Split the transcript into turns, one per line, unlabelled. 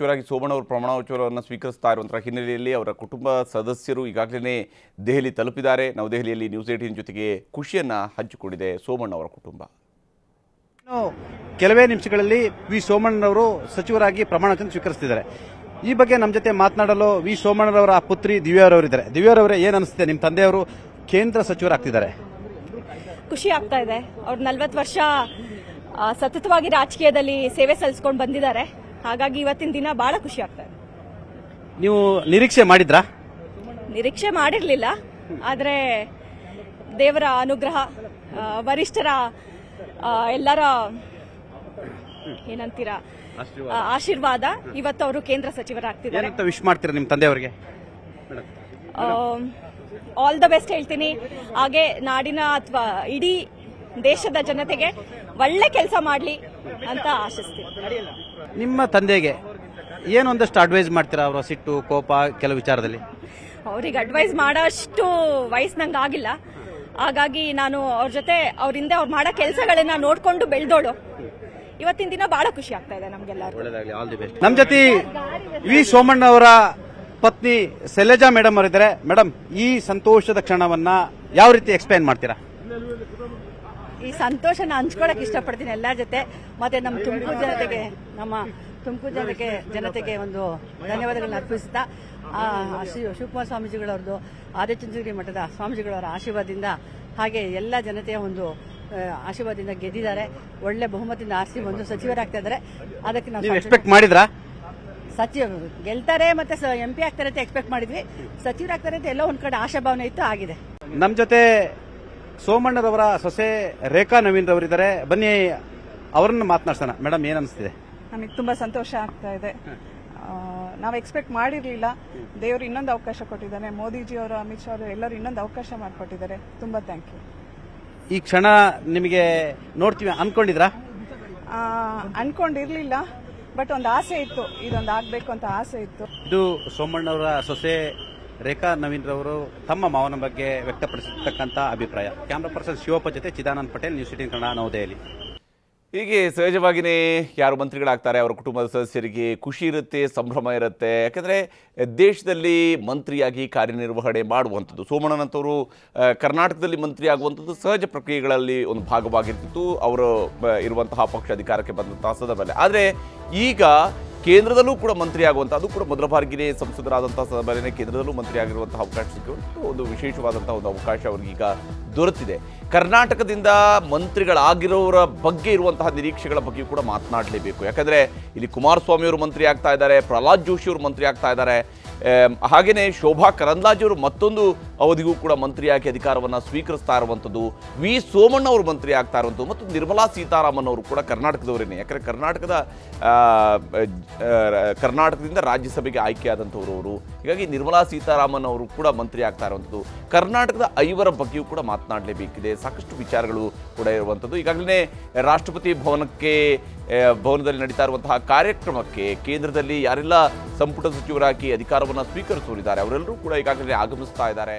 ಸಚಿವರಾಗಿ ಸೋಮಣ್ಣ ಅವರು ಪ್ರಮಾಣ ವಚನವನ್ನು ಸ್ವೀಕರಿಸ್ತಾ ಇರುವಂಥ ಹಿನ್ನೆಲೆಯಲ್ಲಿ ಅವರ ಕುಟುಂಬ ಸದಸ್ಯರು ಈಗಾಗಲೇ ದೆಹಲಿ ತಲುಪಿದ್ದಾರೆ. ನವದೆಹಲಿಯಲ್ಲಿ ನ್ಯೂಸ್ ಏಟೀನ್ ಜೊತೆಗೆ ಖುಷಿಯನ್ನು ಹಂಚಿಕೊಂಡಿದೆ ಸೋಮಣ್ಣ ಅವರ ಕುಟುಂಬ.
ಕೆಲವೇ ನಿಮಿಷಗಳಲ್ಲಿ ವಿ ಸೋಮಣ್ಣನವರು ಸಚಿವರಾಗಿ ಪ್ರಮಾಣ ವಚನ ಸ್ವೀಕರಿಸುತ್ತಿದ್ದಾರೆ ಈ ಬಗ್ಗೆ ನಮ್ಮ ಜೊತೆ ಮಾತನಾಡಲು ವಿ ಸೋಮಣ್ಣರವರ ಪುತ್ರಿ ದಿವ್ಯಾರವರಿದ್ದಾರೆ. ದಿವ್ಯಾರವರೇ ಏನು ಅನಿಸುತ್ತೆ ನಿಮ್ಮ ತಂದೆಯವರು ಕೇಂದ್ರ ಸಚಿವರಾಗ್ತಿದ್ದಾರೆ.
ಖುಷಿ ಆಗ್ತಾ ಇದೆ. ಅವ್ರು ನಲವತ್ತು ವರ್ಷ ಸತತವಾಗಿ ರಾಜಕೀಯದಲ್ಲಿ ಸೇವೆ ಸಲ್ಲಿಸ್ಕೊಂಡು ಬಂದಿದ್ದಾರೆ. ಹಾಗಾಗಿ ಇವತ್ತಿನ ದಿನ ಬಹಳ ಖುಷಿ ಆಗ್ತಾ ಇದೆ.
ನೀವು ನಿರೀಕ್ಷೆ ಮಾಡಿದ್ರಾ?
ನಿರೀಕ್ಷೆ ಮಾಡಿರ್ಲಿಲ್ಲ ಆದ್ರೆ ದೇವರ ಅನುಗ್ರಹ ಆ, ವರಿಷ್ಠರ ಆ, ಎಲ್ಲರ ಏನಂತೀರಾ ಆ, ಆಶೀರ್ವಾದ ಇವತ್ತು ಅವರು ಕೇಂದ್ರ ಸಚಿವರಾಗ್ತಿದ್ದಾರೆ.
ಏನಂತ ವಿಶ್ ಮಾಡ್ತೀರಾ ನಿಮ್ಮ ತಂದೆಯವರಿಗೆ?
ಆಲ್ ದ ಬೆಸ್ಟ್ ಹೇಳ್ತೀನಿ. ಹಾಗೆ ನಾಡಿನ ಅಥವಾ ಇಡೀ ದೇಶದ ಜನತೆಗೆ ಒಳ್ಳೆ ಕೆಲಸ ಮಾಡಲಿ. ಅಂತ ಆಶಿಸ್ತೀನಿ
ನಿಮ್ಮ ತಂದೆಗೆ ಏನೊಂದಷ್ಟು ಅಡ್ವೈಸ್ ಮಾಡ್ತೀರಾ ಅವರ ಸಿಟ್ಟು ಕೋಪ ಕೆಲವು ವಿಚಾರದಲ್ಲಿ?
ಅವ್ರಿಗೆ ಅಡ್ವೈಸ್ ಮಾಡೋಷ್ಟು ವಯಸ್ಸು ನಂಗೆ ಆಗಿಲ್ಲ. ಹಾಗಾಗಿ ನಾನು ಅವ್ರ ಜೊತೆ ಅವರಿಂದ ಅವ್ರು ಮಾಡೋ ಕೆಲಸಗಳನ್ನ ನೋಡ್ಕೊಂಡು ಬೆಳೆದೋಳು. ಇವತ್ತಿನ ದಿನ ಬಹಳ ಖುಷಿ ಆಗ್ತಾ ಇದೆ ನಮ್ಗೆಲ್ಲರೂ
ನಮ್ಮ ಜೊತೆ ವಿ ಸೋಮಣ್ಣ ಅವರ ಪತ್ನಿ ಸೆಲೆಜಾ ಮೇಡಮ್ ಅವರಿದ್ದಾರೆ. ಮೇಡಮ್ ಈ ಸಂತೋಷದ ಕ್ಷಣವನ್ನ ಯಾವ ರೀತಿ ಎಕ್ಸ್ಪ್ಲೈನ್ ಮಾಡ್ತೀರಾ?
ಈ ಸಂತೋಷನ ಹಂಚ್ಕೊಳಕ್ ಇಷ್ಟಪಡ್ತೀನಿ ಎಲ್ಲರ ಜೊತೆ. ಮತ್ತೆ ನಮ್ಮ ತುಮಕೂರು ಜನತೆಗೆ ನಮ್ಮ ತುಮಕೂರು ಜನತೆಗೆ ಜನತೆಗೆ ಒಂದು ಧನ್ಯವಾದಗಳನ್ನ ಅರ್ಪಿಸ್ತಾ ಆ, ಶ್ರೀ ಶಿವಕುಮಾರ ಸ್ವಾಮೀಜಿಗಳವ್ರದ್ದು ಆದಿಚುಂಚನಗಿರಿ ಮಠದ ಸ್ವಾಮೀಜಿಗಳವರ ಆಶೀರ್ವಾದದಿಂದ ಹಾಗೆ ಎಲ್ಲ ಜನತೆಯ ಒಂದು ಆಶೀರ್ವಾದದಿಂದ ಗೆದ್ದಿದ್ದಾರೆ. ಒಳ್ಳೆ ಬಹುಮತದಿಂದ ಆರಿಸಿ ಒಂದು ಸಚಿವರಾಗ್ತಾ ಇದ್ದಾರೆ. ಅದಕ್ಕೆ
ನೀವು
ನಾವು
ಎಕ್ಸ್ಪೆಕ್ಟ್ ಮಾಡಿದ್ರಾ?
ಸಚಿವ ಗೆಲ್ತಾರೆ ಮತ್ತೆ ಎಂ ಪಿ ಆಗ್ತಾರೆ ಅಂತ ಎಕ್ಸ್ಪೆಕ್ಟ್ ಮಾಡಿದ್ವಿ. ಸಚಿವರಾಗ್ತಾರೆ ಅಂತ ಎಲ್ಲೋ ಒಂದ್ ಕಡೆ ಆಶಾಭಾವನೆ ಇತ್ತು ಆಗಿದೆ.
ನಮ್ಮ ಜೊತೆ ಸೋಮಣ್ಣರವರ ಸೊಸೆ ರೇಖಾ ನವೀನ್ ರವರಿದ್ದಾರೆ ಬನ್ನಿ ಅವರನ್ನು ಮಾತನಾಡ್ಸೋಣ. ಮೇಡಮ್ ಏನ್ ಅನಿಸ್ತಿದೆ?
ನಮಗೆ ತುಂಬಾ ಸಂತೋಷ ಆಗ್ತಾ ಇದೆ. ನಾವು ಎಕ್ಸ್ಪೆಕ್ಟ್ ಮಾಡಿರಲಿಲ್ಲ. ದೇವರು ಇನ್ನೊಂದು ಅವಕಾಶ ಕೊಟ್ಟಿದ್ದಾನೆ ಮೋದಿಜಿ ಅವರು ಅಮಿತ್ ಶಾ ಅವರು ಎಲ್ಲರೂ ಇನ್ನೊಂದು ಅವಕಾಶ ಮಾಡಿಕೊಟ್ಟಿದ್ದಾರೆ. ತುಂಬಾ ಥ್ಯಾಂಕ್ ಯು
ಈ ಕ್ಷಣ ನಿಮಗೆ ನೋಡ್ತೀವಿ. ಅನ್ಕೊಂಡಿದ್ರಾ?
ಅನ್ಕೊಂಡಿರ್ಲಿಲ್ಲ. ಬಟ್ ಒಂದು ಆಸೆ ಇತ್ತು. ಇದೊಂದು ಆಗ್ಬೇಕು ಅಂತ ಆಸೆ ಇತ್ತು.
ಇದು ಸೋಮಣ್ಣವರ ಸೊಸೆ ರೇಖಾ ನವೀನ್ ರವರು ತಮ್ಮ ಮಾವನ ಬಗ್ಗೆ ವ್ಯಕ್ತಪಡಿಸಿರ್ತಕ್ಕಂಥ ಅಭಿಪ್ರಾಯ. ಕ್ಯಾಮ್ರಾ ಪರ್ಸನ್ ಶಿವಪ್ಪ ಜೊತೆ ಚಿದಾನಂದ ಪಟೇಲ್, ನ್ಯೂಸ್ ಸಿಟಿ ಕನ್ನಡ, ನವದೆಹಲಿ.
ಹೀಗೆ ಸಹಜವಾಗಿಯೇ ಯಾರು ಮಂತ್ರಿಗಳಾಗ್ತಾರೆ, ಅವರ ಕುಟುಂಬದ ಸದಸ್ಯರಿಗೆ ಖುಷಿ ಇರುತ್ತೆ, ಸಂಭ್ರಮ ಇರುತ್ತೆ. ಯಾಕಂದರೆ ದೇಶದಲ್ಲಿ ಮಂತ್ರಿಯಾಗಿ ಕಾರ್ಯನಿರ್ವಹಣೆ ಮಾಡುವಂಥದ್ದು ಸೋಮಣ್ಣನಂಥವರು ಕರ್ನಾಟಕದಲ್ಲಿ ಮಂತ್ರಿ ಆಗುವಂಥದ್ದು ಸಹಜ ಪ್ರಕ್ರಿಯೆಗಳಲ್ಲಿ ಒಂದು ಭಾಗವಾಗಿರ್ತಿತ್ತು. ಅವರು ಇರುವಂತಹ ಪಕ್ಷ ಅಧಿಕಾರಕ್ಕೆ ಬಂದಂತಹ ಸಂದರ್ಭದಲ್ಲಿ. ಆದರೆ ಈಗ ಕೇಂದ್ರದಲ್ಲೂ ಕೂಡ ಮಂತ್ರಿ ಆಗುವಂಥ ಅದು ಕೂಡ ಮೊದಲ ಬಾರಿಗೆ ಸಂಸದರಾದಂತಹ ಸಂದರ್ಭದಲ್ಲಿ ಕೇಂದ್ರದಲ್ಲೂ ಮಂತ್ರಿ ಆಗಿರುವಂತಹ ಅವಕಾಶ ಸಿಕ್ಕಿರುವಂಥ ಒಂದು ವಿಶೇಷವಾದಂಥ ಒಂದು ಅವಕಾಶ ಅವ್ರಿಗೀಗ ದೊರೆತಿದೆ. ಕರ್ನಾಟಕದಿಂದ ಮಂತ್ರಿಗಳಾಗಿರೋರ ಬಗ್ಗೆ ಇರುವಂತಹ ನಿರೀಕ್ಷೆಗಳ ಬಗ್ಗೆ ಕೂಡ ಮಾತನಾಡಲೇಬೇಕು. ಯಾಕಂದ್ರೆ ಇಲ್ಲಿ ಕುಮಾರಸ್ವಾಮಿ ಅವರು ಮಂತ್ರಿ ಆಗ್ತಾ ಇದ್ದಾರೆ, ಪ್ರಹ್ಲಾದ್ ಜೋಶಿ ಅವರು ಮಂತ್ರಿ ಆಗ್ತಾ ಇದ್ದಾರೆ. ಹಾಗೆಯೇ ಶೋಭಾ ಕರಂದ್ಲಾಜೆ ಅವರು ಮತ್ತೊಂದು ಅವಧಿಗೂ ಕೂಡ ಮಂತ್ರಿಯಾಗಿ ಅಧಿಕಾರವನ್ನು ಸ್ವೀಕರಿಸ್ತಾ ಇರುವಂಥದ್ದು ವಿ ಸೋಮಣ್ಣ ಅವರು ಮಂತ್ರಿ ಆಗ್ತಾ ಇರುವಂಥದ್ದು ಮತ್ತು ನಿರ್ಮಲಾ ಸೀತಾರಾಮನ್ ಅವರು ಕೂಡ ಕರ್ನಾಟಕದವರೇನೆ. ಯಾಕಂದರೆ ಕರ್ನಾಟಕದ ಕರ್ನಾಟಕದಿಂದ ರಾಜ್ಯಸಭೆಗೆ ಆಯ್ಕೆಯಾದಂಥವ್ರು ಅವರು. ಹೀಗಾಗಿ ನಿರ್ಮಲಾ ಸೀತಾರಾಮನ್ ಅವರು ಕೂಡ ಮಂತ್ರಿ ಆಗ್ತಾ ಇರುವಂಥದ್ದು. ಕರ್ನಾಟಕದ ಐವರ ಬಗ್ಗೆಯೂ ಕೂಡ ಮಾತನಾಡಲೇಬೇಕಿದೆ. ಸಾಕಷ್ಟು ವಿಚಾರಗಳು ಕೂಡ ಇರುವಂಥದ್ದು. ಈಗಾಗಲೇ ರಾಷ್ಟ್ರಪತಿ ಭವನಕ್ಕೆ ಭವನದಲ್ಲಿ ನಡೀತಾ ಇರುವಂತಹ ಕಾರ್ಯಕ್ರಮಕ್ಕೆ ಕೇಂದ್ರದಲ್ಲಿ ಯಾರೆಲ್ಲ ಸಂಪುಟ ಸಚಿವರಾಗಿ ಅಧಿಕಾರವನ್ನು ಸ್ವೀಕರಿಸೋರಿದ್ದಾರೆ, ಅವರೆಲ್ಲರೂ ಕೂಡ ಈಗಾಗಲೇ ಆಗಮಿಸ್ತಾ ಇದ್ದಾರೆ.